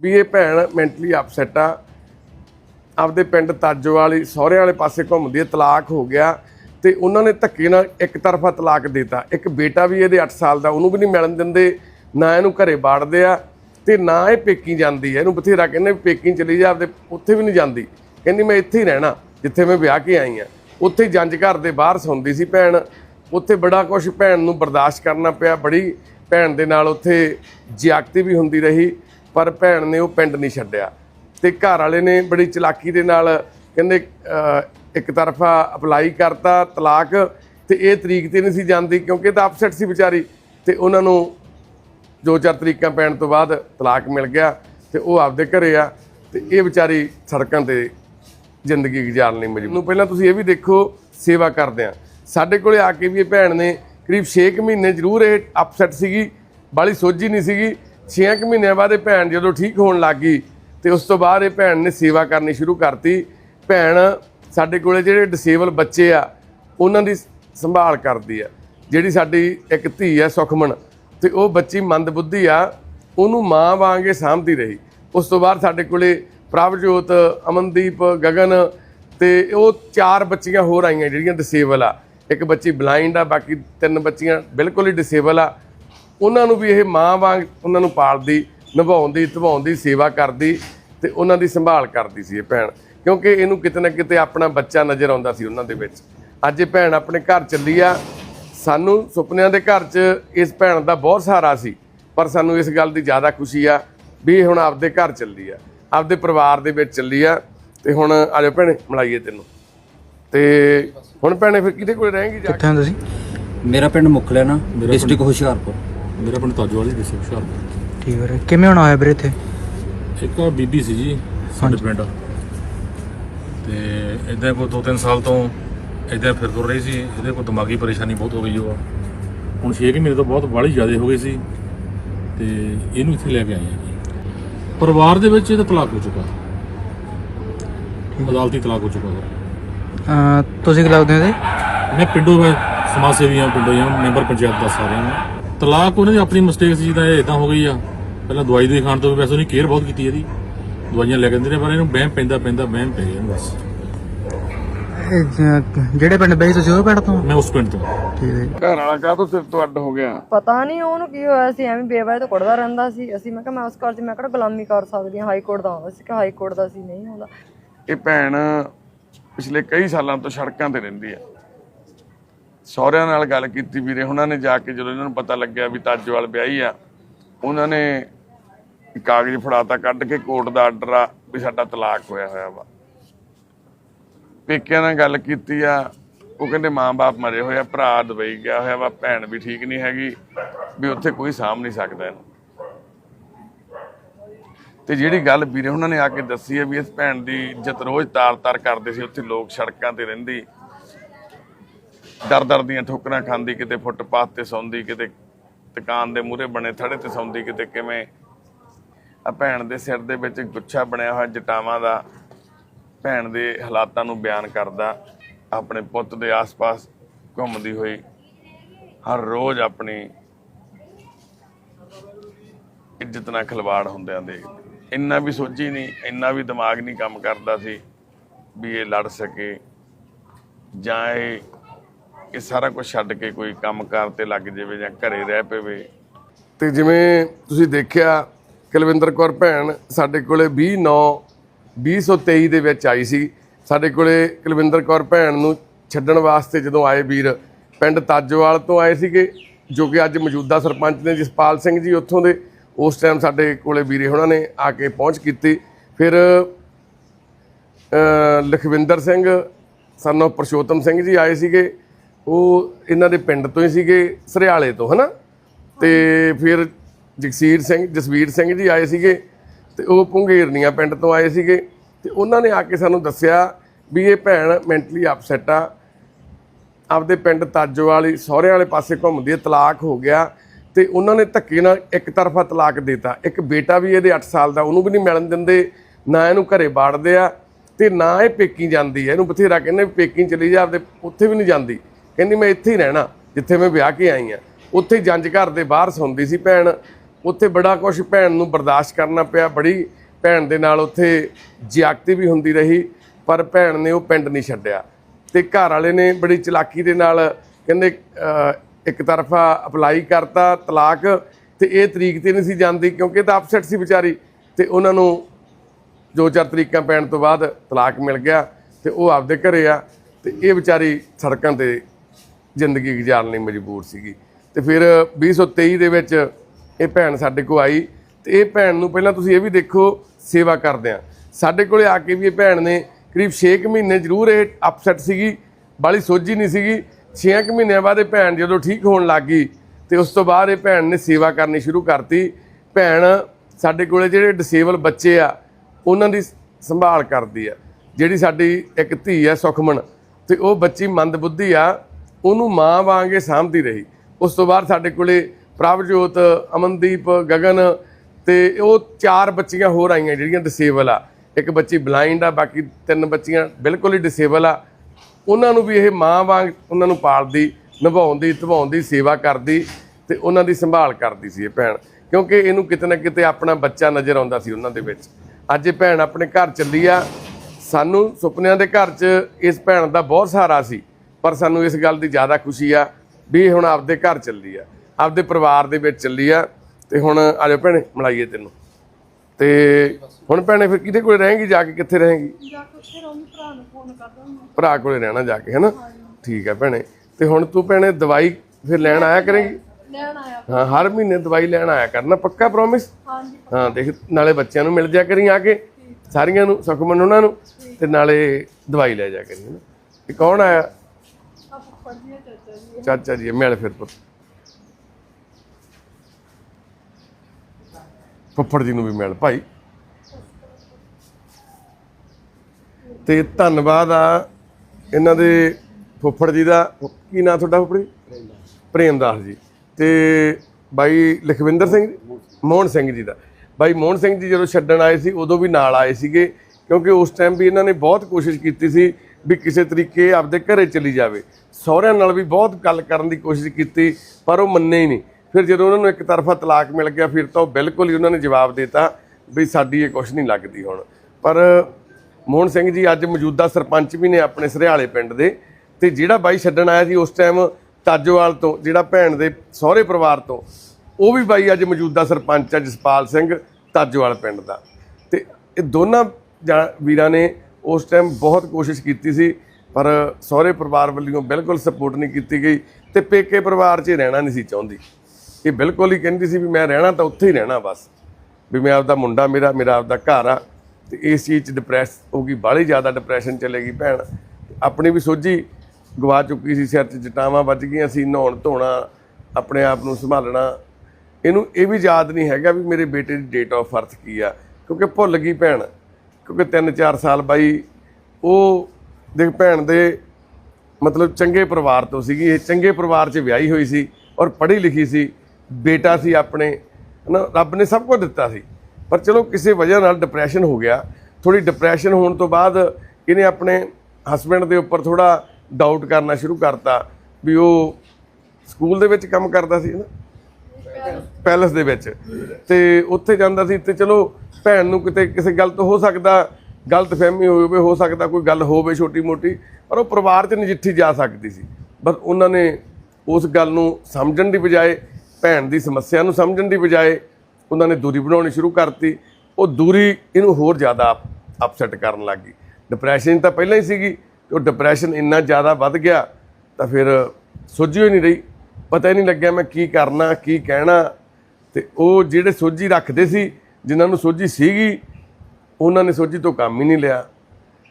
ਵੀ ਇਹ ਭੈਣ mentally upset ਆ। ਆਪਦੇ ਪਿੰਡ ਤਾਜੋ ਵਾਲੀ, ਸਹੁਰਿਆਂ ਵਾਲੇ ਪਾਸੇ ਘੁੰਮਦੀ ਹੈ ਤਲਾਕ ਹੋ ਗਿਆ ਤੇ ਉਹਨਾਂ ਨੇ ਧੱਕੇ ਨਾਲ ਇੱਕ ਤਰਫਾ ਤਲਾਕ ਦਿੱਤਾ। ਇੱਕ ਬੇਟਾ ਵੀ ਇਹਦੇ 8 ਸਾਲ ਦਾ, ਉਹਨੂੰ ਵੀ ਨਹੀਂ ਮਿਲਣ ਦਿੰਦੇ, ਨਾ ਇਹਨੂੰ ਘਰੇ ਬਾੜਦੇ ਆ ਤੇ ਨਾ ਇਹ ਪੇਕੀ ਜਾਂਦੀ ਹੈ ਇਹਨੂੰ ਬਥੇਰਾ ਕਹਿੰਦੇ ਵੀ ਪੇਕੀ ਚਲੀ ਜਾ, ਆਪਦੇ ਉੱਥੇ ਵੀ ਨਹੀਂ ਜਾਂਦੀ। ਕਹਿੰਦੀ ਮੈਂ ਇੱਥੇ ਹੀ ਰਹਿਣਾ, ਜਿੱਥੇ ਮੈਂ ਵਿਆਹ ਕੇ ਆਈ ਆ। ਉੱਥੇ ਜੰਜ ਘਰ ਦੇ ਬਾਹਰ ਸੌਂਦੀ ਸੀ ਭੈਣ। ਉੱਥੇ ਬੜਾ ਕੁਝ ਭੈਣ ਨੂੰ ਬਰਦਾਸ਼ਤ ਕਰਨਾ ਪਿਆ। ਬੜੀ ਭੈਣ ਦੇ ਨਾਲ ਉੱਥੇ ਜ਼ਿਆਦਤੀ ਵੀ ਹੁੰਦੀ ਰਹੀ। ਪਰ ਭੈਣ ਨੇ ਉਹ ਪਿੰਡ ਨਹੀਂ ਛੱਡਿਆ। ਤੇ ਘਰ ਵਾਲੇ ਨੇ ਬੜੀ ਚਲਾਕੀ ਦੇ ਨਾਲ ਕਹਿੰਦੇ ਇੱਕ ਤਰਫਾ ਅਪਲਾਈ ਕਰਤਾ ਤਲਾਕ ਤੇ ਇਹ ਤਰੀਕ ਤੇ ਨਹੀਂ ਸੀ ਜਾਂਦੀ ਕਿਉਂਕਿ ਇਹ ਤਾਂ ਅਪਸੈਟ ਸੀ ਵਿਚਾਰੀ ਤੇ ਉਹਨਾਂ ਨੂੰ ਦੋ ਚਾਰ ਤਰੀਕਾਂ ਪੈਣ ਤੋਂ ਬਾਅਦ ਤਲਾਕ ਮਿਲ ਗਿਆ ਤੇ ਉਹ ਆਪਦੇ ਘਰੇ ਆ ਤੇ ਇਹ ਵਿਚਾਰੀ ਸੜਕਾਂ ਤੇ ਜ਼ਿੰਦਗੀ ਗੁਜ਼ਾਰਨ ਲਈ ਮਜਬੂਰ। ਨੂੰ ਪਹਿਲਾਂ ਤੁਸੀਂ ਇਹ ਵੀ ਦੇਖੋ, ਸੇਵਾ ਕਰਦੇ ਆ। ਸਾਡੇ ਕੋਲੇ ਆ ਕੇ ਵੀ ਇਹ ਭੈਣ ਨੇ ਕਰੀਬ 6 ਮਹੀਨੇ ਜ਼ਰੂਰ ਇਹ ਅਪਸੈਟ ਸੀਗੀ ਬਾਲੀ ਸੋਝੀ ਨਹੀਂ ਸੀਗੀ। 6 ਮਹੀਨਿਆਂ ਬਾਅਦ ਇਹ ਭੈਣ ਜਦੋਂ ਠੀਕ ਹੋਣ ਲੱਗ ਗਈ ਤੇ ਉਸ ਤੋਂ ਬਾਅਦ ਇਹ ਭੈਣ ਨੇ ਸੇਵਾ ਕਰਨੀ ਸ਼ੁਰੂ ਕਰਤੀ। ਭੈਣ ਸਾਡੇ ਕੋਲੇ ਜਿਹੜੇ ਡਿਸੇਬਲ ਬੱਚੇ ਆ, ਉਹਨਾਂ ਦੀ ਸੰਭਾਲ ਕਰਦੀ ਆ। ਜਿਹੜੀ ਸਾਡੀ ਇੱਕ ਧੀ ਆ ਸੁਖਮਨ, ਤੇ ਉਹ ਬੱਚੀ ਮੰਦਬੁੱਧੀ ਆ, ਉਹਨੂੰ ਮਾਂ ਵਾਂਗੇ ਸਾਂਭਦੀ ਰਹੀ। ਉਸ ਤੋਂ ਬਾਅਦ ਸਾਡੇ ਕੋਲੇ ਪ੍ਰਭਜੋਤ, ਅਮਨਦੀਪ, ਗਗਨ ਤੇ ਉਹ ਚਾਰ ਬੱਚੀਆਂ ਹੋਰ ਆਈਆਂ ਜਿਹੜੀਆਂ ਡਿਸੇਬਲ ਆ। ਇੱਕ ਬੱਚੀ ਬਲਾਈਂਡ ਆ, ਬਾਕੀ ਤਿੰਨ ਬੱਚੀਆਂ ਬਿਲਕੁਲ ਹੀ ਡਿਸੇਬਲ ਆ। ਉਹਨਾਂ ਨੂੰ ਵੀ ਇਹ ਮਾਂ ਵਾਂਗ ਉਹਨਾਂ ਨੂੰ ਪਾਲਦੀ ਨਿਭਾਉਂਦੀ ਧਵਾਉਂਦੀ ਸੇਵਾ ਕਰਦੀ ਤੇ ਉਹਨਾਂ ਦੀ ਸੰਭਾਲ ਕਰਦੀ ਸੀ ਇਹ ਭੈਣ। ਕਿਉਂਕਿ ਇਹਨੂੰ ਕਿਤੇ ਨਾ ਕਿਤੇ ਆਪਣਾ ਬੱਚਾ ਨਜ਼ਰ ਆਉਂਦਾ ਸੀ ਉਹਨਾਂ ਦੇ ਵਿੱਚ। ਅੱਜ ਇਹ ਭੈਣ ਆਪਣੇ ਘਰ ਚੱਲੀ ਆ। ਸਾਨੂੰ ਸੁਪਨਿਆਂ ਦੇ ਘਰ 'ਚ ਇਸ ਭੈਣ ਦਾ ਬਹੁਤ ਸਹਾਰਾ ਸੀ ਪਰ ਸਾਨੂੰ ਇਸ ਗੱਲ ਦੀ ਜ਼ਿਆਦਾ ਖੁਸ਼ੀ ਆ ਵੀ ਇਹ ਹੁਣ ਆਪਦੇ ਘਰ ਚੱਲੀ ਆ। ਆਪਦੇ ਪਰਿਵਾਰ ਦੇ ਵਿੱਚ ਚੱਲੀ ਆ ਤੇ ਹੁਣ ਆਜੋ ਭੈਣੇ ਮਿਲਾਈਏ ਤੈਨੂੰ। ਤੇ ਹੁਣ ਭੈਣੇ ਫਿਰ ਕਿਹਦੇ ਕੋਲ ਰਹੇਂਗੀ ਜਾ ਕੇ? ਕਿੱਥੇ ਤੁਸੀਂ ਮੇਰਾ ਪਿੰਡ ਮੁਖਲਿਆਣਾ ਡਿਸਟ੍ਰਿਕਟ ਹੁਸ਼ਿਆਰਪੁਰ। ਮੇਰਾ ਪਿੰਡ ਤਾਜੋ ਵਾਲੀ ਦੇਸੀ ਹੁਸ਼ਿਆਰਪੁਰ। ਠੀਕ ਵੀਰੇ। ਕਿਵੇਂ ਹੋਣਾ ਹੋਇਆ ਵੀਰੇ ਇੱਥੇ? ਇੱਕ ਆਹ ਬੀਬੀ ਸੀ ਜੀ ਸਾਡੇ ਪਿੰਡ। ਤੇ ਇਦਾਂ ਕੋਈ 2-3 ਸਾਲ ਤੋਂ ਇਦਾਂ ਫਿਰ ਤੁਰ ਰਹੀ ਸੀ। ਇਹਦੇ ਕੋਲ ਦਿਮਾਗੀ ਪਰੇਸ਼ਾਨੀ ਬਹੁਤ ਹੋ ਗਈ ਉਹ। ਹੁਣ 6 ਮਹੀਨੇ ਤੋਂ ਬਹੁਤ ਬਾਹਲੀ ਜ਼ਿਆਦਾ ਹੋ ਗਈ ਸੀ। ਤੇ ਇਹਨੂੰ ਇੱਥੇ ਲੈ ਕੇ ਆਏ ਆ ਜੀ। ਪਰਿਵਾਰ ਦੇ ਵਿੱਚ ਇਹਦਾ ਤਲਾਕ ਹੋ ਚੁੱਕਾ। ਅਦਾਲਤੀ ਤਲਾਕ ਹੋ ਚੁੱਕਾ ਅਹ ਤੁਸੀਂ ਕੀ ਲੱਗਦੇ ਹੋ ਜੀ ਮੈਂ ਪਿੰਡੋਂ ਮੈਂ ਸਮਾਜ ਸੇਵੀ ਹਾਂ ਪਿੰਡੋਂ ਹਾਂ ਮੈਂਬਰ ਪੰਚਾਇਤ ਦਾ ਸਾਰੇ ਹਾਂ ਤਲਾਕ ਉਹਨੇ ਦੀ ਆਪਣੀ ਮਿਸਟੇਕ ਸੀ ਜਿੱਦਾਂ ਇਹ ਇਦਾਂ ਹੋ ਗਈ ਆ। ਪਹਿਲਾਂ ਦਵਾਈ ਦੇ ਖਾਣ ਤੋਂ ਵੀ ਵੈਸੇ ਉਹਨੇ ਕੇਅਰ ਬਹੁਤ ਕੀਤੀ ਇਹਦੀ। ਦਵਾਈਆਂ ਲੈ ਕੇ ਦਿੰਦੇ ਨੇ ਪਰ ਇਹਨੂੰ ਵਹਿਮ ਪੈਂਦਾ ਪੈਂਦਾ ਵਹਿਮ ਪੈ ਗਿਆ ਬਸ। ਇਹ ਜ- ਜਿਹੜੇ ਪਿੰਡ ਬਈ ਤੁਸੀਂ ਉਹ ਪਿੰਡ ਤੋਂ? ਮੈਂ ਉਸ ਪਿੰਡ ਤੋਂ। ਠੀਕ ਹੈ ਜੀ। ਘਰ ਵਾਲਾ ਕਾਹਤੋਂ ਸਿਰ ਤੋਂ ਅੱਡ ਹੋ ਗਿਆ? ਪਤਾ ਨਹੀਂ ਉਹਨੂੰ ਕੀ ਹੋਇਆ ਸੀ ਐਵੇਂ ਬੇਵਾਏ ਤੋਂ ਕੁੜਦਾ ਰਹਿੰਦਾ ਸੀ। ਅਸੀਂ ਮੈਂ ਕਿਹਾ ਮੈਂ ਉਸ ਘਰ 'ਚ ਮੈਂ ਕਿਹੜਾ ਗੁਲਾਮੀ ਕਰ ਸਕਦੀ ਹਾਂ ਹਾਈ ਕੋਰਟ ਦਾ ਆਉਂਦਾ ਸੀ ਕਿ ਹਾਈ ਕੋਰਟ ਦਾ ਸੀ ਨਹੀਂ ਆਉਂਦਾ ਇਹ ਭੈਣ ਪਿਛਲੇ ਕਈ ਸਾਲਾਂ ਤੋਂ ਸੜਕਾਂ ਤੇ ਰਹਿੰਦੀ ਆ ਸਹੁਰਿਆਂ ਨਾਲ ਗੱਲ ਕੀਤੀ ਵੀਰੇ, ਉਹਨਾਂ ਨੇ ਜਾ ਕੇ ਜਦੋਂ ਇਹਨਾਂ ਨੂੰ ਪਤਾ ਲੱਗਿਆ ਵੀ ਤਾਜੋਵਾਲ ਵਿਆਹੀ ਆ, ਉਹਨਾਂ ਨੇ ਕਾਗਜ਼ ਫੜਾਤਾ ਕੱਢ ਕੇ ਕੋਰਟ ਦਾ ਆਰਡਰ ਆ ਵੀ ਸਾਡਾ ਤਲਾਕ ਹੋਇਆ ਹੋਇਆ ਵਾ। ਪੇਕਿਆਂ ਨਾਲ ਗੱਲ ਕੀਤੀ ਆ, ਉਹ ਕਹਿੰਦੇ ਮਾਂ-ਬਾਪ ਮਰੇ ਹੋਇਆ ਭਰਾ ਦੁਬਈ ਗਿਆ ਹੋਇਆ ਵਾ, ਭੈਣ ਵੀ ਠੀਕ ਨਹੀਂ ਹੈਗੀ, ਵੀ ਉੱਥੇ ਕੋਈ ਸਾਂਭ ਨਹੀਂ ਸਕਦਾ ਇਹਨੂੰ। ਤੇ ਜਿਹੜੀ ਗੱਲ ਵੀਰੇ ਉਹਨਾਂ ਨੇ ਆ ਕੇ ਦੱਸੀ ਹੈ ਵੀ ਇਸ ਭੈਣ ਦੀ ਇੱਜ਼ਤ ਰੋਜ਼ ਤਾਰ-ਤਾਰ ਕਰਦੇ ਸੀ, ਉੱਥੇ ਲੋਕ ਸੜਕਾਂ ਤੇ ਰਹਿੰਦੀ। ਦਰ-ਦਰ ਦੀਆਂ ਠੋਕਰਾਂ ਖਾਂਦੀ, ਕਿਤੇ ਫੁੱਟਪਾਥ ਤੇ ਸੌਂਦੀ, ਕਿਤੇ ਦੁਕਾਨ ਦੇ ਮੂਹਰੇ ਬਣੇ ਥੜੇ ਤੇ ਸੌਂਦੀ, ਕਿਤੇ ਕਿਵੇਂ ਆ ਭੈਣ ਦੇ ਸਿਰ ਦੇ ਵਿੱਚ ਗੁੱਛਾ ਬਣਿਆ ਹੋਇਆ, ਜਟਾਵਾਂ ਦਾ ਭੈਣ ਦੇ ਹਾਲਾਤਾਂ ਨੂੰ ਬਿਆਨ ਕਰਦਾ, ਆਪਣੇ ਪੁੱਤ ਦੇ ਆਸ-ਪਾਸ ਘੁੰਮਦੀ ਹੋਈ, ਹਰ ਰੋਜ਼ ਆਪਣੀ ਇੱਜ਼ਤ ਨਾਲ ਖਿਲਵਾੜ ਹੁੰਦਿਆਂ ਦੇ ਇੰਨਾ ਵੀ ਸੋਚੀ ਨਹੀਂ, ਇੰਨਾ ਵੀ ਦਿਮਾਗ ਨਹੀਂ ਕੰਮ ਕਰਦਾ ਸੀ ਵੀ ਇਹ ਲੜ ਸਕੇ ਜਾਂ ਇਹ ਕਿ ਸਾਰਾ ਕੁਝ ਛੱਡ ਕੇ ਕੋਈ ਕੰਮ ਕਾਰ ਤੇ ਲੱਗ ਜਾਵੇ ਜਾਂ ਘਰੇ ਰਹਿ ਪਵੇ। ਤੇ ਜਿਵੇਂ ਤੁਸੀਂ ਦੇਖਿਆ, ਕੁਲਵਿੰਦਰ ਕੌਰ ਭੈਣ ਸਾਡੇ ਕੋਲੇ 20 9 2023 ਦੇ ਵਿੱਚ ਆਈ ਸੀ। ਸਾਡੇ ਕੋਲੇ ਕੁਲਵਿੰਦਰ ਕੌਰ ਭੈਣ ਨੂੰ ਛੱਡਣ ਵਾਸਤੇ ਜਦੋਂ ਆਏ ਵੀਰ, ਪਿੰਡ ਤਾਜੋਵਾਲ ਤੋਂ ਆਏ ਸੀਗੇ, ਜੋ ਕਿ ਅੱਜ ਮੌਜੂਦਾ ਸਰਪੰਚ ਨੇ ਜਸਪਾਲ ਸਿੰਘ ਜੀ ਉੱਥੋਂ ਦੇ। ਉਸ ਟਾਈਮ ਸਾਡੇ ਕੋਲੇ ਵੀਰੇ ਉਹਨਾਂ ਨੇ ਆ ਕੇ ਪਹੁੰਚ ਕੀਤੀ। ਫਿਰ ਲਖਵਿੰਦਰ ਸਿੰਘ ਸਾਨੂੰ ਪਰਸ਼ੋਤਮ ਸਿੰਘ ਜੀ ਆਏ ਸੀਗੇ। ਉਹ ਇਹਨਾਂ ਦੇ ਪਿੰਡ ਤੋਂ ਹੀ ਸੀਗੇ, ਸਰਿਆਲੇ ਤੋਂ, ਹਨਾ? ਤੇ ਫਿਰ ਜਗਸੀਰ ਸਿੰਘ, ਜਸਵੀਰ ਸਿੰਘ ਜੀ ਆਏ ਸੀਗੇ ਤੇ ਉਹ ਪੁੰਗੇਰਨੀਆਂ ਪਿੰਡ ਤੋਂ ਆਏ ਸੀਗੇ ਤੇ ਉਹਨਾਂ ਨੇ ਆ ਕੇ ਸਾਨੂੰ ਦੱਸਿਆ ਵੀ ਇਹ ਭੈਣ ਮੈਂਟਲੀ ਅਪਸੈਟ ਆ। ਆਪਦੇ ਪਿੰਡ ਤਾਜੋ ਵਾਲੀ, ਸਹੁਰਿਆਂ ਵਾਲੇ ਪਾਸੇ ਘੁੰਮਦੀ ਹੈ ਤਲਾਕ ਹੋ ਗਿਆ ਤੇ ਉਹਨਾਂ ਨੇ ਧੱਕੇ ਨਾਲ ਇੱਕ ਤਰਫਾ ਤਲਾਕ ਦਿੱਤਾ। ਇੱਕ ਬੇਟਾ ਵੀ ਇਹਦੇ 8 ਸਾਲ ਦਾ, ਉਹਨੂੰ ਵੀ ਨਹੀਂ ਮਿਲਣ ਦਿੰਦੇ, ਨਾ ਇਹਨੂੰ ਘਰੇ ਬਾੜਦੇ ਆ ਤੇ ਨਾ ਇਹ ਪੇਕੀ ਜਾਂਦੀ ਹੈ ਇਹਨੂੰ ਬਥੇਰਾ ਕਹਿੰਦੇ ਵੀ ਪੇਕੀ ਚਲੀ ਜਾ, ਆਪਦੇ ਉੱਥੇ ਵੀ ਨਹੀਂ ਜਾਂਦੀ। ਕਹਿੰਦੀ ਮੈਂ ਇੱਥੇ ਹੀ ਰਹਿਣਾ, ਜਿੱਥੇ ਮੈਂ ਵਿਆਹ ਕੇ ਆਈ ਆ ਉੱਥੇ ਜੰਜ ਘਰ ਦੇ ਬਾਹਰ ਸੌਂਦੀ ਸੀ ਭੈਣ। ਉੱਥੇ ਬੜਾ ਕੁਝ ਭੈਣ ਨੂੰ ਬਰਦਾਸ਼ਤ ਕਰਨਾ ਪਿਆ। ਬੜੀ ਭੈਣ ਦੇ ਨਾਲ ਉੱਥੇ ਜਿਆਕਤੀ ਵੀ ਹੁੰਦੀ ਰਹੀ, ਪਰ ਭੈਣ ਨੇ ਉਹ ਪਿੰਡ ਨਹੀਂ ਛੱਡਿਆ। ਤੇ ਘਰ ਵਾਲੇ ਨੇ ਬੜੀ ਚਲਾਕੀ ਦੇ ਨਾਲ ਕਹਿੰਦੇ ਇੱਕ ਤਰਫਾ ਅਪਲਾਈ ਕਰਤਾ ਤਲਾਕ, ਤੇ ਇਹ ਤਰੀਕ ਤੇ ਨਹੀਂ ਸੀ ਜਾਂਦੀ, ਕਿਉਂਕਿ ਇਹ ਤਾਂ ਅਪਸੈਟ ਸੀ ਵਿਚਾਰੀ। ਤੇ ਉਹਨਾਂ ਨੂੰ ਦੋ ਚਾਰ ਤਰੀਕਾਂ ਪੈਣ ਤੋਂ ਬਾਅਦ ਤਲਾਕ ਮਿਲ ਗਿਆ, ਤੇ ਉਹ ਆਪਦੇ ਘਰੇ ਆ, ਤੇ ਇਹ ਵਿਚਾਰੀ ਸੜਕਾਂ ਤੇ ਜ਼ਿੰਦਗੀ ਗੁਜ਼ਾਰਨ ਲਈ ਮਜਬੂਰ ਸੀਗੀ। ਤੇ ਫਿਰ 2023 ਦੇ ਵਿੱਚ ਇਹ ਭੈਣ ਸਾਡੇ ਕੋਲ ਆਈ। ਤੇ ਇਹ ਭੈਣ ਨੂੰ ਪਹਿਲਾਂ ਤੁਸੀਂ ਇਹ ਵੀ ਦੇਖੋ, ਸੇਵਾ ਕਰਦੇ ਆ। ਸਾਡੇ ਕੋਲੇ ਆ ਕੇ ਵੀ ਇਹ ਭੈਣ ਨੇ ਕਰੀਬ 6 ਮਹੀਨੇ ਜ਼ਰੂਰ ਇਹ ਅਪਸੈਟ ਸੀਗੀ, ਬਾਲੀ ਸੋਝੀ ਨਹੀਂ ਸੀਗੀ। 6 ਮਹੀਨਿਆਂ ਬਾਅਦ ਇਹ ਭੈਣ ਜਦੋਂ ਠੀਕ ਹੋਣ ਲੱਗ ਗਈ, ਤੇ ਉਸ ਤੋਂ ਬਾਅਦ ਇਹ ਭੈਣ ਨੇ ਸੇਵਾ ਕਰਨੀ ਸ਼ੁਰੂ ਕਰਤੀ। ਭੈਣ ਸਾਡੇ ਕੋਲੇ ਜਿਹੜੇ ਡਿਸੇਬਲ ਬੱਚੇ ਆ, ਉਹਨਾਂ ਦੀ ਸੰਭਾਲ ਕਰਦੀ ਆ। ਜਿਹੜੀ ਸਾਡੀ ਇੱਕ ਧੀ ਆ ਸੁਖਮਨ, ਤੇ ਉਹ ਬੱਚੀ ਮੰਦਬੁੱਧੀ ਆ ਉਹਨੂੰ ਮਾਂ ਵਾਂਗੇ ਸਾਂਭਦੀ ਰਹੀ। ਉਸ ਤੋਂ ਬਾਅਦ ਸਾਡੇ ਕੋਲੇ ਪ੍ਰਭਜੋਤ, ਅਮਨਦੀਪ, ਗਗਨ ਤੇ ਉਹ ਚਾਰ ਬੱਚੀਆਂ ਹੋਰ ਆਈਆਂ ਜਿਹੜੀਆਂ ਡਿਸੇਬਲ ਆ। ਇੱਕ ਬੱਚੀ ਬਲਾਈਂਡ ਆ, ਬਾਕੀ ਤਿੰਨ ਬੱਚੀਆਂ ਬਿਲਕੁਲ ਹੀ ਡਿਸੇਬਲ ਆ। ਉਹਨਾਂ ਨੂੰ ਵੀ ਇਹ ਮਾਂ ਵਾਂਗ ਉਹਨਾਂ ਨੂੰ ਪਾਲਦੀ, ਨਿਭਾਉਂਦੀ, ਧਵਾਉਂਦੀ, ਸੇਵਾ ਕਰਦੀ ਤੇ ਉਹਨਾਂ ਦੀ ਸੰਭਾਲ ਕਰਦੀ ਸੀ ਇਹ ਭੈਣ। ਕਿਉਂਕਿ ਇਹਨੂੰ ਕਿਤੇ ਨਾ ਕਿਤੇ ਆਪਣਾ ਬੱਚਾ ਨਜ਼ਰ ਆਉਂਦਾ ਸੀ ਉਹਨਾਂ ਦੇ ਵਿੱਚ। ਅੱਜ ਇਹ ਭੈਣ ਆਪਣੇ ਘਰ ਚੱਲੀ ਆ। ਸਾਨੂੰ ਸੁਪਨਿਆਂ ਦੇ ਘਰ 'ਚ ਇਸ ਭੈਣ ਦਾ ਬਹੁਤ ਸਹਾਰਾ ਸੀ। ਪਰ ਸਾਨੂੰ ਇਸ ਗੱਲ ਦੀ ਜ਼ਿਆਦਾ ਖੁਸ਼ੀ ਆ ਵੀ ਹੁਣ ਆਪਦੇ ਘਰ ਚੱਲੀ ਆ ਆਪਦੇ ਪਰਿਵਾਰ ਦੇ ਵਿੱਚ ਚੱਲੀ ਆ ਤੇ ਹੁਣ ਆਜੋ ਭੈਣੇ ਮਿਲਾਈਏ ਤੈਨੂੰ। ਤੇ ਹੁਣ ਭੈਣੇ ਫਿਰ ਕਿਹਦੇ ਕੋਲ ਰਹੇਂਗੀ ਜਾ ਕੇ ਕਿੱਥੇ ਰਹੇਂਗੀ? ਭਰਾ ਕੋਲੇ ਰਹਿਣਾ ਜਾ ਕੇ ਹੈਨਾ? ਠੀਕ ਹੈ ਭੈਣੇ। ਤੇ ਹੁਣ ਤੂੰ ਭੈਣੇ ਦਵਾਈ ਫਿਰ ਲੈਣ ਆਇਆ ਕਰੇਂਗੀ? ਲੈਣ ਆਇਆ ਹਾਂ ਹਰ ਮਹੀਨੇ ਦਵਾਈ ਲੈਣ ਆਇਆ ਕਰਨਾ ਪੱਕਾ ਪ੍ਰੋਮਿਸ ਹਾਂਜੀ ਹਾਂ ਦੇਖ ਨਾਲੇ ਬੱਚਿਆਂ ਨੂੰ ਮਿਲ ਜਾ ਕਰੀ ਆ ਕੇ ਸਾਰੀਆਂ ਨੂੰ ਸੁਖਮਨ ਉਹਨਾਂ ਨੂੰ ਤੇ ਨਾਲੇ ਦਵਾਈ ਲੈ ਜਾ ਕਰੀ ਹੈਨਾ? ਇਹ ਕੌਣ ਆਇਆ? ਆ ਜੀ ਚਾਚਾ ਜੀ ਮਿਲ ਫਿਰ ਪੁੱਤ। ਫੁੱਫੜ ਜੀ ਨੂੰ ਵੀ ਮਿਲ ਭਾਈ। ਤੇ ਧੰਨਵਾਦ ਆ ਇਹਨਾਂ ਦੇ ਫੁੱਫੜ ਜੀ ਦਾ। ਕੀ ਨਾਂ ਤੁਹਾਡਾ ਫੁੱਫੜ ਜੀ? ਪ੍ਰੇਮਦਾਸ ਜੀ। ਤੇ ਬਾਈ ਲਖਵਿੰਦਰ ਸਿੰਘ ਮੋਹਨ ਸਿੰਘ ਜੀ ਦਾ। ਬਾਈ ਮੋਹਨ ਸਿੰਘ ਜੀ ਜਦੋਂ ਛੱਡਣ ਆਏ ਸੀ, ਉਦੋਂ ਵੀ ਨਾਲ ਆਏ ਸੀਗੇ, ਕਿਉਂਕਿ ਉਸ ਟਾਈਮ ਵੀ ਇਹਨਾਂ ਨੇ ਬਹੁਤ ਕੋਸ਼ਿਸ਼ ਕੀਤੀ ਸੀ ਵੀ ਕਿਸੇ ਤਰੀਕੇ ਆਪਦੇ ਘਰੇ ਚਲੀ ਜਾਵੇ। ਸਹੁਰਿਆਂ ਨਾਲ ਵੀ ਬਹੁਤ ਗੱਲ ਕਰਨ ਦੀ ਕੋਸ਼ਿਸ਼ ਕੀਤੀ, ਪਰ ਉਹ ਮੰਨੇ ਹੀ ਨਹੀਂ। ਫਿਰ ਜਦੋਂ ਉਹਨਾਂ ਨੂੰ ਇੱਕ ਤਰਫਾ ਤਲਾਕ ਮਿਲ ਗਿਆ, ਫਿਰ ਤਾਂ ਉਹ ਬਿਲਕੁਲ ਹੀ ਉਹਨਾਂ ਨੇ ਜਵਾਬ ਦਿੱਤਾ ਵੀ ਸਾਡੀ ਇਹ ਕੁਛ ਨਹੀਂ ਲੱਗਦੀ ਹੁਣ। ਪਰ ਮੋਹਨ ਸਿੰਘ ਜੀ ਅੱਜ ਮੌਜੂਦਾ ਸਰਪੰਚ ਵੀ ਨੇ ਆਪਣੇ ਸਰਿਆਲੇ ਪਿੰਡ ਦੇ ਤੇ ਜਿਹੜਾ ਬਾਈ ਛੱਡਣ ਆਇਆ ਸੀ ਉਸ ਟਾਈਮ ਤਾਜੋਵਾਲ ਤੋਂ, ਜਿਹੜਾ ਭੈਣ ਦੇ ਸਹੁਰੇ ਪਰਿਵਾਰ ਤੋਂ, ਉਹ ਵੀ ਬਾਈ ਅੱਜ ਮੌਜੂਦਾ ਸਰਪੰਚ ਆ ਜਸਪਾਲ ਸਿੰਘ ਤਾਜੋਵਾਲ ਪਿੰਡ ਦਾ। ਤੇ ਇਹ ਦੋਨਾਂ ਵੀਰਾਂ ਨੇ ਉਸ ਟਾਈਮ ਬਹੁਤ ਕੋਸ਼ਿਸ਼ ਕੀਤੀ ਸੀ, ਪਰ ਸਹੁਰੇ ਪਰਿਵਾਰ ਵੱਲੋਂ ਬਿਲਕੁਲ ਸਪੋਰਟ ਨਹੀਂ ਕੀਤੀ ਗਈ ਤੇ ਪੇਕੇ ਪਰਿਵਾਰ 'ਚ ਹੀ ਰਹਿਣਾ ਨਹੀਂ ਸੀ ਚਾਹੁੰਦੀ। ਇਹ ਬਿਲਕੁਲ ਹੀ ਕਹਿੰਦੀ ਸੀ ਵੀ ਮੈਂ ਰਹਿਣਾ ਤਾਂ ਉੱਥੇ ਹੀ ਰਹਿਣਾ ਬਸ, ਵੀ ਮੈਂ ਆਪਦਾ ਮੁੰਡਾ ਮੇਰਾ ਮੇਰਾ ਆਪਦਾ ਘਰ ਆ ਤੇ ਇਸ ਚੀਜ਼ 'ਚ ਡਿਪਰੈਸ ਹੋ ਗਈ, ਬਾਹਲੀ ਜ਼ਿਆਦਾ ਡਿਪਰੈਸ਼ਨ ਚਲੇਗੀ ਭੈਣ। ਆਪਣੀ ਵੀ ਸੋਝੀ ਗਵਾ ਚੁੱਕੀ ਸੀ, ਸਿਰ 'ਚ ਜਟਾਵਾਂ ਵੱਜ ਗਈਆਂ ਸੀ, ਨਹਾਉਣ ਧੋਣਾ, ਆਪਣੇ ਆਪ ਨੂੰ ਸੰਭਾਲਣਾ। ਇਹਨੂੰ ਇਹ ਵੀ ਯਾਦ ਨਹੀਂ ਹੈਗਾ ਵੀ ਮੇਰੇ ਬੇਟੇ ਦੀ ਡੇਟ ਆਫ ਬਰਥ ਕੀ ਆ, ਕਿਉਂਕਿ ਭੁੱਲ ਗਈ ਭੈਣ। ਕਿਉਂਕਿ 3-4 ਸਾਲ ਬਾਈ ਉਹ ਦੇਖ ਭੈਣ ਦੇ ਮਤਲਬ ਚੰਗੇ ਪਰਿਵਾਰ ਤੋਂ ਸੀਗੀ। ਇਹ ਚੰਗੇ ਪਰਿਵਾਰ 'ਚ ਵਿਆਹੀ ਹੋਈ ਸੀ ਔਰ ਪੜ੍ਹੀ ਲਿਖੀ ਸੀ। ਬੇਟਾ ਸੀ ਆਪਣੇ ਹਨਾ ਰੱਬ ਨੇ ਸਭ ਕੁਝ ਦਿੱਤਾ ਸੀ। ਪਰ ਚਲੋ ਕਿਸੇ ਵਜ੍ਹਾ ਨਾਲ ਡਿਪਰੈਸ਼ਨ ਹੋ ਗਿਆ। ਥੋੜੀ ਡਿਪਰੈਸ਼ਨ ਹੋਣ ਤੋਂ ਬਾਅਦ ਇਹਨੇ ਆਪਣੇ ਹਸਬੰਡ ਦੇ ਉੱਪਰ ਥੋੜਾ ਡਾਊਟ ਕਰਨਾ ਸ਼ੁਰੂ ਕਰਤਾ ਵੀ ਉਹ ਸਕੂਲ ਦੇ ਵਿੱਚ ਕੰਮ ਕਰਦਾ ਸੀ ਨਾ? ਪੈਲਸ ਦੇ ਵਿੱਚ। ਤੇ ਉੱਥੇ ਜਾਂਦਾ ਸੀ ਤੇ ਚਲੋ ਭੈਣ ਨੂੰ ਕਿਤੇ ਕਿਸੇ ਗੱਲ ਤੋਂ ਹੋ ਸਕਦਾ, ਗਲਤ ਫਹਿਮੀ ਹੋਵੇ, ਹੋ ਸਕਦਾ ਕੋਈ ਗੱਲ ਹੋਵੇ ਛੋਟੀ ਮੋਟੀ, ਪਰ ਉਹ ਪਰਿਵਾਰ 'ਚ ਨਜਿੱਠੀ ਜਾ ਸਕਦੀ ਸੀ। ਬਸ ਉਹਨਾਂ ਨੇ ਉਸ ਗੱਲ ਨੂੰ ਸਮਝਣ ਦੀ ਬਜਾਏ, ਭੈਣ ਦੀ ਸਮੱਸਿਆ ਨੂੰ ਸਮਝਣ ਦੀ ਬਜਾਏ ਉਹਨਾਂ ਨੇ ਦੂਰੀ ਬਣਾਉਣੀ ਸ਼ੁਰੂ ਕਰਤੀ। ਉਹ ਦੂਰੀ ਇਹਨੂੰ ਹੋਰ ਜ਼ਿਆਦਾ ਅਪਸੈਟ ਕਰਨ ਲੱਗ ਗਈ। ਡਿਪਰੈਸ਼ਨ ਤਾਂ ਪਹਿਲਾਂ ਹੀ ਸੀਗੀ, ਤੇ ਉਹ ਡਿਪਰੈਸ਼ਨ ਇੰਨਾ ਜ਼ਿਆਦਾ ਵੱਧ ਗਿਆ, ਤਾਂ ਫਿਰ ਸੋਝੀ ਹੋਈ ਨਹੀਂ ਰਹੀ। ਪਤਾ ਹੀ ਨਹੀਂ ਲੱਗਿਆ ਮੈਂ ਕੀ ਕਰਨਾ, ਕੀ ਕਹਿਣਾ। ਤੇ ਉਹ ਜਿਹੜੇ ਸੋਝੀ ਰੱਖਦੇ ਸੀ ਜਿਨ੍ਹਾਂ ਨੂੰ ਸੋਝੀ ਸੀਗੀ, ਉਹਨਾਂ ਨੇ ਸੋਝੀ ਤੋਂ ਕੰਮ ਹੀ ਨਹੀਂ ਲਿਆ।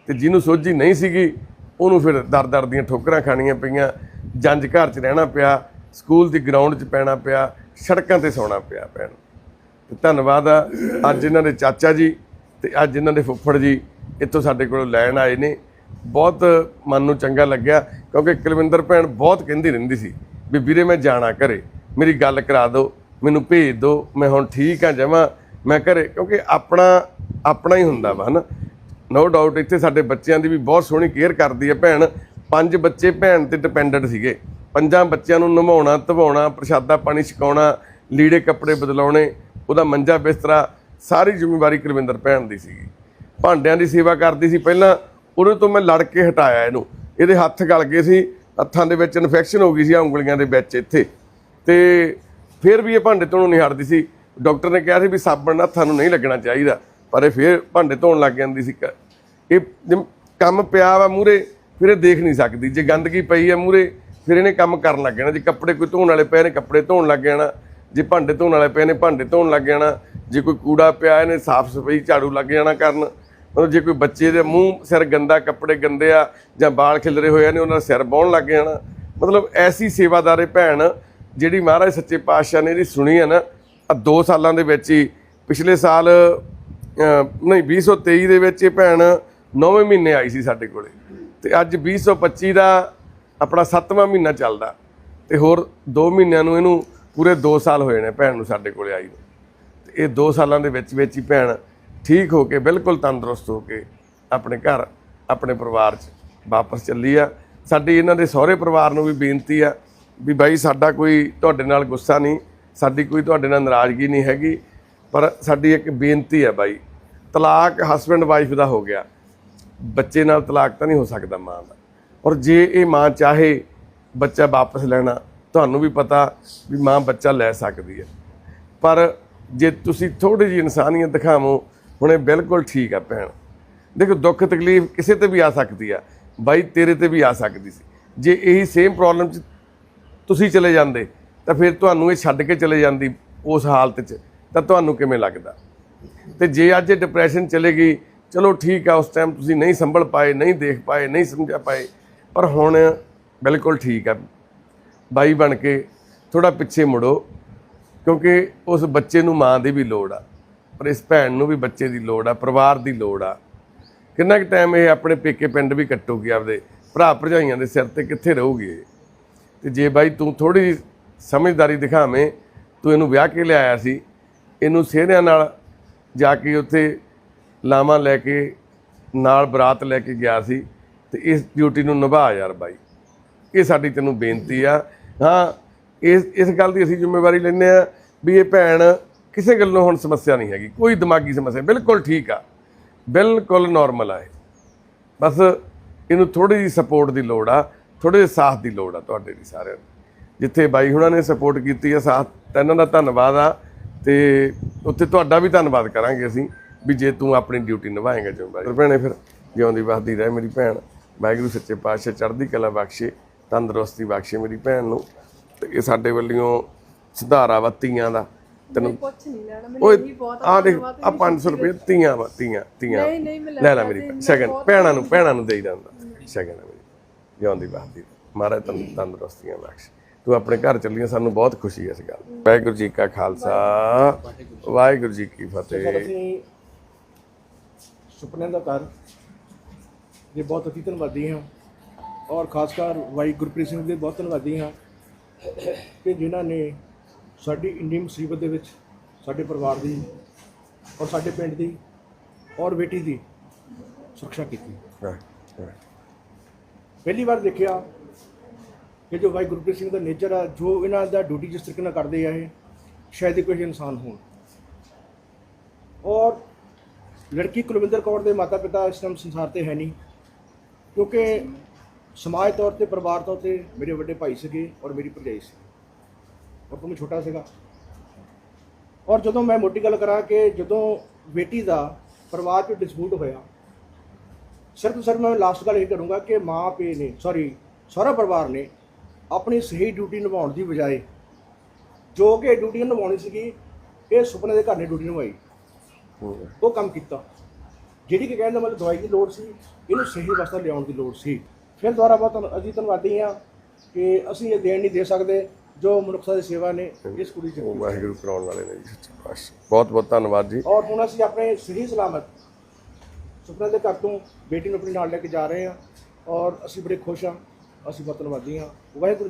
ਤੇ ਜਿਹਨੂੰ ਸੋਝੀ ਨਹੀਂ ਸੀਗੀ, ਉਹਨੂੰ ਫਿਰ ਦਰ-ਦਰ ਦੀਆਂ ਠੋਕਰਾਂ ਖਾਣੀਆਂ ਪਈਆਂ ਜੰਜ ਘਰ 'ਚ ਰਹਿਣਾ ਪਿਆ, ਸਕੂਲ ਦੀ ਗਰਾਊਂਡ 'ਚ ਪੈਣਾ ਪਿਆ, ਸੜਕਾਂ ਤੇ ਸੌਣਾ ਪਿਆ ਭੈਣ। ਤੇ ਧੰਨਵਾਦ ਆ, ਅੱਜ ਇਹਨਾਂ ਦੇ ਚਾਚਾ ਜੀ ਤੇ ਅੱਜ ਇਹਨਾਂ ਦੇ ਫੁੱਫੜ ਜੀ ਇੱਥੋਂ ਸਾਡੇ ਕੋਲ ਲੈਣ ਆਏ ਨੇ। ਬਹੁਤ ਮਨ ਨੂੰ ਚੰਗਾ ਲੱਗਿਆ, ਕਿਉਂਕਿ ਕੁਲਵਿੰਦਰ ਭੈਣ ਬਹੁਤ ਕਹਿੰਦੀ ਰਹਿੰਦੀ ਸੀ ਵੀ ਵੀਰੇ ਮੈਂ ਜਾਣਾ ਘਰੇ, ਮੇਰੀ ਗੱਲ ਕਰਾ ਦਿਓ, ਮੈਨੂੰ ਭੇਜ ਦਿਓ, ਮੈਂ ਹੁਣ ਠੀਕ ਆ ਜਮਾਂ ਮੈਂ ਘਰੇ, ਕਿਉਂਕਿ ਆਪਣਾ ਆਪਣਾ ਹੀ ਹੁੰਦਾ ਵਾ, ਹਨਾ? ਨੋ ਡਾਊਟ ਇੱਥੇ ਸਾਡੇ ਬੱਚਿਆਂ ਦੀ ਵੀ ਬਹੁਤ ਸੋਹਣੀ ਕੇਅਰ ਕਰਦੀ ਹੈ ਭੈਣ। ਪੰਜ ਬੱਚੇ ਭੈਣ ਤੇ ਡਿਪੈਂਡੈਂਟ ਸੀਗੇ। ਪੰਜਾਂ ਬੱਚਿਆਂ ਨੂੰ ਨਵਾਉਣਾ, ਧਵਾਉਣਾ, ਪ੍ਰਸ਼ਾਦਾ ਪਾਣੀ ਛਕਾਉਣਾ, ਲੀੜੇ ਕੱਪੜੇ ਬਦਲਾਉਣੇ, ਉਹਦਾ ਮੰਜਾ ਬਿਸਤਰਾ, ਸਾਰੀ ਜ਼ਿੰਮੇਵਾਰੀ ਕੁਲਵਿੰਦਰ ਭੈਣ ਦੀ ਸੀਗੀ। ਭਾਂਡਿਆਂ ਦੀ ਸੇਵਾ ਕਰਦੀ ਸੀ। ਪਹਿਲਾਂ ਉਹਦੇ ਤੋਂ ਮੈਂ ਲੜ ਕੇ ਹਟਾਇਆ ਇਹਨੂੰ। ਇਹਦੇ ਹੱਥ ਗਲ ਗਏ ਸੀ। ਹੱਥਾਂ ਦੇ ਵਿੱਚ ਇਨਫੈਕਸ਼ਨ ਹੋ ਗਈ ਸੀ ਉਂਗਲੀਆਂ ਦੇ ਵਿੱਚ ਇੱਥੇ। ਤੇ ਫਿਰ ਵੀ ਇਹ ਭਾਂਡੇ ਧੋਣੋਂ ਨਹੀਂ ਹਟਦੀ ਸੀ। ਡਾਕਟਰ ਨੇ ਕਿਹਾ ਸੀ ਵੀ ਸਾਬਣ ਹੱਥਾਂ ਨੂੰ ਨਹੀਂ ਲੱਗਣਾ ਚਾਹੀਦਾ, ਪਰ ਇਹ ਫਿਰ ਭਾਂਡੇ ਧੋਣ ਲੱਗ ਜਾਂਦੀ ਸੀ। ਕ- ਇਹ ਜਿਮ- ਕੰਮ ਪਿਆ ਵਾ ਮੂਰੇ ਫਿਰ ਇਹ ਦੇਖ ਨਹੀਂ ਸਕਦੀ। ਜੇ ਗੰਦਗੀ ਪਈ ਆ ਮੂਰੇ ਫਿਰ ਇਹਨੇ ਕੰਮ ਕਰਨ ਲੱਗ ਜਾਣਾ। ਜੇ ਕੱਪੜੇ ਕੋਈ ਧੋਣ ਵਾਲੇ ਪਏ ਨੇ, ਕੱਪੜੇ ਧੋਣ ਲੱਗ ਜਾਣਾ। ਜੇ ਭਾਂਡੇ ਧੋਣ ਵਾਲੇ ਪਏ ਨੇ, ਭਾਂਡੇ ਧੋਣ ਲੱਗ ਜਾਣਾ। ਜੇ ਕੋਈ ਕੂੜਾ ਪਿਆ ਇਹਨੇ ਸਾਫ਼ ਸਫ਼ਾਈ ਝਾੜੂ ਲੱਗ ਜਾਣਾ ਕਰਨ। ਮਤਲਬ ਜੇ ਕੋਈ ਬੱਚੇ ਦੇ ਮੂੰਹ ਸਿਰ ਗੰਦਾ, ਕੱਪੜੇ ਗੰਦੇ ਆ, ਜਾਂ ਵਾਲ ਖਿਲਰੇ ਹੋਏ ਨੇ, ਉਹਨਾਂ ਦਾ ਸਿਰ ਬਾਉਣ ਲੱਗ ਜਾਣਾ। ਮਤਲਬ ਐਸੀ ਸੇਵਾਦਾਰੇ ਭੈਣ, ਜਿਹੜੀ ਮਹਾਰਾਜ ਸੱਚੇ ਪਾਤਸ਼ਾਹ ਨੇ ਇਹਦੀ ਸੁਣੀ ਹੈ ਨਾ 2 ਸਾਲਾਂ ਦੇ ਵਿੱਚ ਹੀ ਪਿਛਲੇ ਸਾਲ ਅਹ, ਨਹੀਂ 2023 ਦੇ ਵਿੱਚ ਇਹ ਭੈਣ 9ਵੇਂ ਮਹੀਨੇ ਆਈ ਸੀ ਸਾਡੇ ਕੋਲੇ। ਤੇ ਅੱਜ 2025 ਦਾ ਆਪਣਾ 7ਵਾਂ ਮਹੀਨਾ ਚੱਲਦਾ। ਤੇ ਹੋਰ 2 ਮਹੀਨਿਆਂ ਨੂੰ ਇਹਨੂੰ ਪੂਰੇ 2 ਸਾਲ ਹੋਏ ਨੇ ਭੈਣ ਨੂੰ ਸਾਡੇ ਕੋਲੇ ਆਈ ਨੂੰ। ਤੇ ਇਹ 2 ਸਾਲਾਂ ਦੇ ਵਿੱਚ ਵਿੱਚ ਹੀ ਭੈਣ ਠੀਕ ਹੋ ਕੇ ਬਿਲਕੁਲ ਤੰਦਰੁਸਤ ਹੋ ਕੇ ਆਪਣੇ ਘਰ ਆਪਣੇ ਪਰਿਵਾਰ 'ਚ ਵਾਪਸ ਚੱਲੀ ਆ। ਸਾਡੀ ਇਹਨਾਂ ਦੇ ਸਹੁਰੇ ਪਰਿਵਾਰ ਨੂੰ ਵੀ ਬੇਨਤੀ ਆ ਵੀ ਬਾਈ ਸਾਡਾ ਕੋਈ ਤੁਹਾਡੇ ਨਾਲ ਗੁੱਸਾ ਨਹੀਂ। ਸਾਡੀ ਕੋਈ ਤੁਹਾਡੇ ਨਾਲ ਨਾਰਾਜ਼ਗੀ ਨਹੀਂ ਹੈਗੀ, ਪਰ ਸਾਡੀ ਇੱਕ ਬੇਨਤੀ ਹੈ ਬਾਈ, ਤਲਾਕ ਹਸਬੰਡ ਵਾਈਫ ਦਾ ਹੋ ਗਿਆ। ਬੱਚੇ ਨਾਲ ਤਲਾਕ ਤਾਂ ਨਹੀਂ ਹੋ ਸਕਦਾ ਮਾਂ ਦਾ। ਔਰ ਜੇ ਇਹ ਮਾਂ ਚਾਹੇ ਬੱਚਾ ਵਾਪਸ ਲੈਣਾ, ਤੁਹਾਨੂੰ ਵੀ ਪਤਾ ਵੀ ਮਾਂ ਬੱਚਾ ਲੈ ਸਕਦੀ ਹੈ। ਪਰ ਜੇ ਤੁਸੀਂ ਥੋੜੀ ਜਿਹੀ ਇਨਸਾਨੀਅਤ ਦਿਖਾਵੋ, ਹੁਣ ਇਹ ਬਿਲਕੁਲ ਠੀਕ ਆ ਭੈਣ। ਦੇਖੋ, ਦੁੱਖ ਤਕਲੀਫ ਕਿਸੇ ਤੇ ਵੀ ਆ ਸਕਦੀ ਆ। ਬਾਈ, ਤੇਰੇ ਤੇ ਵੀ ਆ ਸਕਦੀ ਸੀ। ਜੇ ਇਹੀ ਸੇਮ ਪ੍ਰੋਬਲਮ ਚ ਤੁਸੀਂ ਚਲੇ ਜਾਂਦੇ ਤਾਂ ਫਿਰ ਤੁਹਾਨੂੰ ਇਹ ਛੱਡ ਕੇ ਚਲੇ ਜਾਂਦੀ ਉਸ ਹਾਲਤ 'ਚ, ਤਾਂ ਤੁਹਾਨੂੰ ਕਿਵੇਂ ਲੱਗਦਾ? ਤੇ ਜੇ ਅੱਜ ਡਿਪਰੈਸ਼ਨ ਚਲੇ ਗਈ, ਚਲੋ ਠੀਕ ਆ, ਉਸ ਟਾਈਮ ਤੁਸੀਂ ਨਹੀਂ ਸੰਭਲ ਪਾਏ, ਨਹੀਂ ਦੇਖ ਪਾਏ, ਨਹੀਂ ਸਮਝ ਪਾਏ, ਪਰ ਹੁਣ ਬਿਲਕੁਲ ਠੀਕ ਆ। ਬਾਈ ਬਣ ਕੇ ਥੋੜਾ ਪਿੱਛੇ ਮੁੜੋ, ਕਿਉਂਕਿ ਉਸ ਬੱਚੇ ਨੂੰ ਮਾਂ ਦੀ ਵੀ ਲੋੜ ਆ, ਪਰ ਇਸ ਭੈਣ ਨੂੰ ਵੀ ਬੱਚੇ ਦੀ ਲੋੜ ਆ, ਪਰਿਵਾਰ ਦੀ ਲੋੜ ਆ। ਕਿੰਨਾ ਕੁ ਟਾਈਮ ਇਹ ਆਪਣੇ ਪੇਕੇ ਪਿੰਡ ਵੀ ਕੱਟੂਗੀ ਆਪਦੇ, ਭਰਾ ਭਰਜਾਈਆਂ ਦੇ ਸਿਰ ਤੇ ਕਿੱਥੇ ਰਹੂਗੀ ਇਹ? ਤੇ ਜੇ ਬਾਈ ਤੂੰ ਥੋੜੀ ਜਿਹੀ ਸਮਝਦਾਰੀ ਦਿਖਾਵੇਂ, ਤੂੰ ਇਹਨੂੰ ਵਿਆਹ ਕੇ ਲਿਆਇਆ ਸੀ, ਇਹਨੂੰ ਸਿਹਰਿਆਂ ਨਾਲ ਜਾ ਕੇ ਉੱਥੇ ਲਾਵਾਂ ਲੈ ਕੇ, ਨਾਲ ਬਰਾਤ ਲੈ ਕੇ ਗਿਆ ਸੀ, ਤੇ ਇਸ ਡਿਊਟੀ ਨੂੰ ਨਿਭਾ ਯਾਰ ਬਾਈ। ਇਹ ਸਾਡੀ ਤੈਨੂੰ ਬੇਨਤੀ ਆ। ਹਾਂ, ਇਸ ਇਸ ਗੱਲ ਦੀ ਅਸੀਂ ਜ਼ਿੰਮੇਵਾਰੀ ਲੈਂਦੇ ਆ ਵੀ ਇਹ ਭੈਣ ਕਿਸੇ ਗੱਲੋਂ ਹੁਣ ਸਮੱਸਿਆ ਨਹੀਂ ਹੈਗੀ, ਕੋਈ ਦਿਮਾਗੀ ਸਮੱਸਿਆ ਬਿਲਕੁਲ ਠੀਕ ਆ, ਬਿਲਕੁਲ ਨਾਰਮਲ ਆ ਇਹ। ਬਸ ਇਹਨੂੰ ਥੋੜੀ ਜਿਹੀ ਸਪੋਰਟ ਦੀ ਲੋੜ ਆ ਥੋੜੇ ਜਿਹੇ ਸਾਥ ਦੀ ਲੋੜ ਆ ਤੁਹਾਡੇ ਲਈ ਸਾਰਿਆਂ ਨੂੰ। ਜਿੱਥੇ ਬਾਈ ਹੁਣਾਂ ਨੇ ਸਪੋਰਟ ਕੀਤੀ ਆ ਸਾਥ ਤਾਂ ਇਹਨਾਂ ਦਾ ਧੰਨਵਾਦ ਆ। ਤੇ ਉੱਥੇ ਤੁਹਾਡਾ ਵੀ ਧੰਨਵਾਦ ਕਰਾਂਗੇ ਅਸੀਂ ਵੀ ਜੇ ਤੂੰ ਆਪਣੀ ਡਿਊਟੀ ਨਿਭਾਏਂਗਾ ਜ਼ਿੰਮੇਵਾਰੀ ਭੈਣੇ ਫਿਰ ਜਿਉਂਦੀ ਵਸਦੀ ਰਹੇ ਮੇਰੀ ਭੈਣ। ਵਾਹਿਗੁਰੂ ਸੱਚੇ ਪਾਤਸ਼ਾਹ ਚੜ੍ਹਦੀ ਕਲਾ ਬਖਸ਼ੇ ਤੰਦਰੁਸਤੀ ਬਖਸ਼ੇ ਮੇਰੀ ਭੈਣ ਨੂੰ। ਤੇ ਇਹ ਸਾਡੇ ਵੱਲੋਂ ਸੁਧਾਰਾ ਵਾ ਧੀਆਂ ਦਾ। ਤੈਨੂੰ ਕੁਛ ਨਹੀਂ ਲੈਣਾ। ਓਏ ਆ ਦੇਖ ਆ 500 ਰੁਪਏ ਧੀਆਂ ਵਾ ਧੀਆਂ ਧੀਆਂ ਲੈ ਲੈ ਮੇਰੀ। ਸ਼ਗਨ। ਭੈਣਾਂ ਨੂੰ ਭੈਣਾਂ ਨੂੰ ਦੇਈ ਜਾਂਦਾ ਸ਼ਗਨ ਮੇਰੀ। ਜਿਉਂਦੀ ਵਸਦੀ ਮਹਾਰਾਜ ਤੰਦਰੁਸਤੀਆਂ ਬਖਸ਼। ਤੂੰ ਆਪਣੇ ਘਰ ਚੱਲੀਆਂ ਸਾਨੂੰ ਬਹੁਤ ਖੁਸ਼ੀ ਹੈ ਇਸ ਗੱਲ। ਵਾਹਿਗੁਰੂ ਜੀ ਕਾ ਖਾਲਸਾ ਵਾਹਿਗੁਰੂ ਜੀ ਕੀ ਫਤਿਹ ਅਸੀਂ ਸੁਪਨਿਆਂ ਦਾ ਘਰ ਦੇ ਬਹੁਤ ਅਤੀ ਧੰਨਵਾਦੀ ਹਾਂ ਔਰ ਖਾਸ ਕਰ ਵਾਈ ਗੁਰਪ੍ਰੀਤ ਸਿੰਘ ਦੇ ਬਹੁਤ ਧੰਨਵਾਦੀ ਹਾਂ ਕਿ ਜਿਨ੍ਹਾਂ ਨੇ ਸਾਡੀ ਇੰਨੀ ਮੁਸੀਬਤ ਦੇ ਵਿੱਚ ਸਾਡੇ ਪਰਿਵਾਰ ਦੀ ਔਰ ਸਾਡੇ ਪਿੰਡ ਦੀ ਔਰ ਬੇਟੀ ਦੀ ਸੁਰੱਖਿਆ ਕੀਤੀ। ਪਹਿਲੀ ਵਾਰ ਦੇਖਿਆ ਕਿ ਜੋ ਭਾਈ ਗੁਰਪ੍ਰੀਤ ਸਿੰਘ ਦਾ ਨੇਚਰ ਆ, ਜੋ ਇਹਨਾਂ ਦਾ ਡਿਊਟੀ ਜਿਸ ਤਰੀਕੇ ਨਾਲ ਕਰਦੇ ਆ ਇਹ, ਸ਼ਾਇਦ ਹੀ ਕੋਈ ਇਨਸਾਨ ਹੋਣ। ਔਰ ਲੜਕੀ ਕੁਲਵਿੰਦਰ ਕੌਰ ਦੇ ਮਾਤਾ ਪਿਤਾ ਇਸ ਟਾਈਮ ਸੰਸਾਰ ਤੇ ਹੈ ਨਹੀਂ, ਕਿਉਂਕਿ ਸਮਾਜ ਤੌਰ ਤੇ, ਪਰਿਵਾਰ ਤੌਰ ਤੇ ਮੇਰੇ ਵੱਡੇ ਭਾਈ ਸੀਗੇ ਔਰ ਮੇਰੀ ਭਰਜਾਈ ਸੀ। ਔਰ ਤੋਂ ਛੋਟਾ ਸੀਗਾ। ਔਰ ਜਦੋਂ ਮੈਂ ਮੋਟੀ ਗੱਲ ਕਰਾਂ ਕਿ ਜਦੋਂ ਬੇਟੀ ਦਾ ਪਰਿਵਾਰ 'ਚ ਡਿਸਪਿਊਟ ਹੋਇਆ, ਸਿਰਫ ਸਰ ਮੈਂ ਲਾਸਟ ਗੱਲ ਇਹ ਕਰੂੰਗਾ ਕਿ ਮਾਂ ਪੇ ਨੇ ਸੌਰੀ ਸਾਰਾ ਪਰਿਵਾਰ ਨੇ ਆਪਣੀ ਸਹੀ ਡਿਊਟੀ ਨਿਭਾਉਣ ਦੀ ਬਜਾਏ ਜੋ ਕਿ ਡਿਊਟੀ ਨਿਭਾਉਣੀ ਸੀਗੀ ਇਹ ਸੁਪਨੇ ਦੇ ਘਰ ਨੇ ਡਿਊਟੀ ਨਿਭਾਈ। ਉਹ ਕੰਮ ਕੀਤਾ। ਜਿਹੜੀ ਕਿ ਕਹਿਣ ਦਾ ਮਤਲਬ ਦਵਾਈ ਦੀ ਲੋੜ ਸੀ ਇਹਨੂੰ ਸਹੀ ਰਸਤਾ ਲਿਆਉਣ ਦੀ ਲੋੜ ਸੀ। ਫਿਰ ਦੁਬਾਰਾ ਬਹੁਤ ਅਸੀਂ ਧੰਨਵਾਦੀ ਹਾਂ ਕਿ ਅਸੀਂ ਇਹ ਦੇਣ ਨਹੀਂ ਦੇ ਸਕਦੇ ਜੋ ਮਨੁੱਖਤਾ ਦੀ ਸੇਵਾ ਨੇ ਇਸ ਕੁੜੀ ਉਹ ਵਾਹਿਗੁਰੂ ਕਰਾਉਣ ਵਾਲੇ ਨੇ ਜੀ। ਬਹੁਤ ਬਹੁਤ ਧੰਨਵਾਦ ਜੀ। ਔਰ ਹੁਣ ਅਸੀਂ ਆਪਣੇ ਸਹੀ ਸਲਾਮਤ ਸੁਪਨੇ ਦੇ ਘਰ ਤੋਂ ਬੇਟੀ ਨੂੰ ਆਪਣੇ ਨਾਲ ਲੈ ਕੇ ਜਾ ਰਹੇ ਹਾਂ ਔਰ ਅਸੀਂ ਬੜੇ ਖੁਸ਼ ਹਾਂ। ਅਸੀਂ ਬਹੁਤ ਹਾਂ ਵਾਹਿਗੁਰੂ